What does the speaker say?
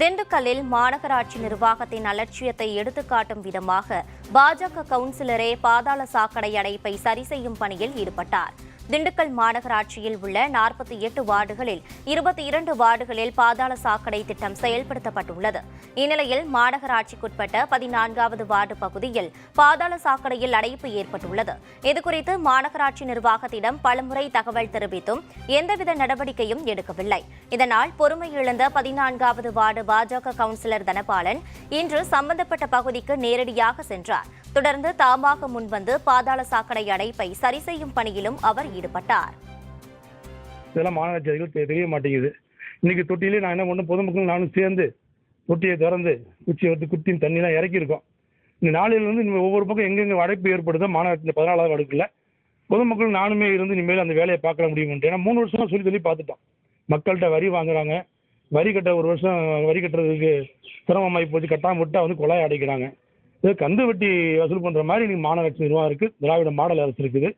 திண்டுக்கல்லில் மாநகராட்சி நிர்வாகத்தின் அலட்சியத்தை எடுத்துக்காட்டும் விதமாக பாஜக கவுன்சிலரே பாதாள சாக்கடை அடைப்பை சரி செய்யும் பணியில் ஈடுபட்டார். திண்டுக்கல் மாநகராட்சியில் உள்ள நாற்பத்தி எட்டு வார்டுகளில் இருபத்தி இரண்டு வார்டுகளில் பாதாள சாக்கடை திட்டம் செயல்படுத்தப்பட்டுள்ளது. இந்நிலையில் மாநகராட்சிக்குட்பட்ட பதினான்காவது வார்டு பகுதியில் பாதாள சாக்கடையில் அடைப்பு ஏற்பட்டுள்ளது. இதுகுறித்து மாநகராட்சி நிர்வாகத்திடம் பலமுறை தகவல் தெரிவித்தும் எந்தவித நடவடிக்கையும் எடுக்கவில்லை. இதனால் பொறுமை இழந்த பதினான்காவது வார்டு பாஜக கவுன்சிலர் தனபாலன் இன்று சம்பந்தப்பட்ட பகுதிக்கு நேரடியாக சென்றார். தொடர்ந்து தாமாக முன்வந்து பாதாள சாக்கடை அடைப்பை சரி செய்யும் பணியிலும் அவர் ஈடுபட்டார். இதெல்லாம் மாநகராட்சி தெரிய மாட்டேங்குது. இன்னைக்கு தொட்டியிலே நான் என்ன பண்ண பொதுமக்கள் நானும் சேர்ந்து தொட்டியை திறந்து குச்சியை வந்து குத்தின் தண்ணிலாம் இறக்கியிருக்கோம். இந்த நாளிலிருந்து இனிமே ஒவ்வொரு பக்கம் எங்கெங்க அடைப்பு ஏற்படுதோ மாநகராட்சி பதினாலாவது அடுக்கில் பொதுமக்கள் நானுமே இருந்து இனிமேல் அந்த வேலையை பார்க்க முடியும் ஏன்னா மூணு வருஷமா சொல்லி சொல்லி பார்த்துட்டோம். மக்கள்கிட்ட வரி வாங்குறாங்க. வரி கட்ட ஒரு வருஷம் வரி கட்டுறதுக்கு சிரமமாகி போச்சு. கட்டாம விட்டால் வந்து கொலாய் அடைக்கிறாங்க. இது கந்து வட்டி வசூல் பண்ற மாதிரி இன்னைக்கு மாநகராட்சி நிர்வாகம் இருக்கு. திராவிட மாடல் அரசு இருக்குது.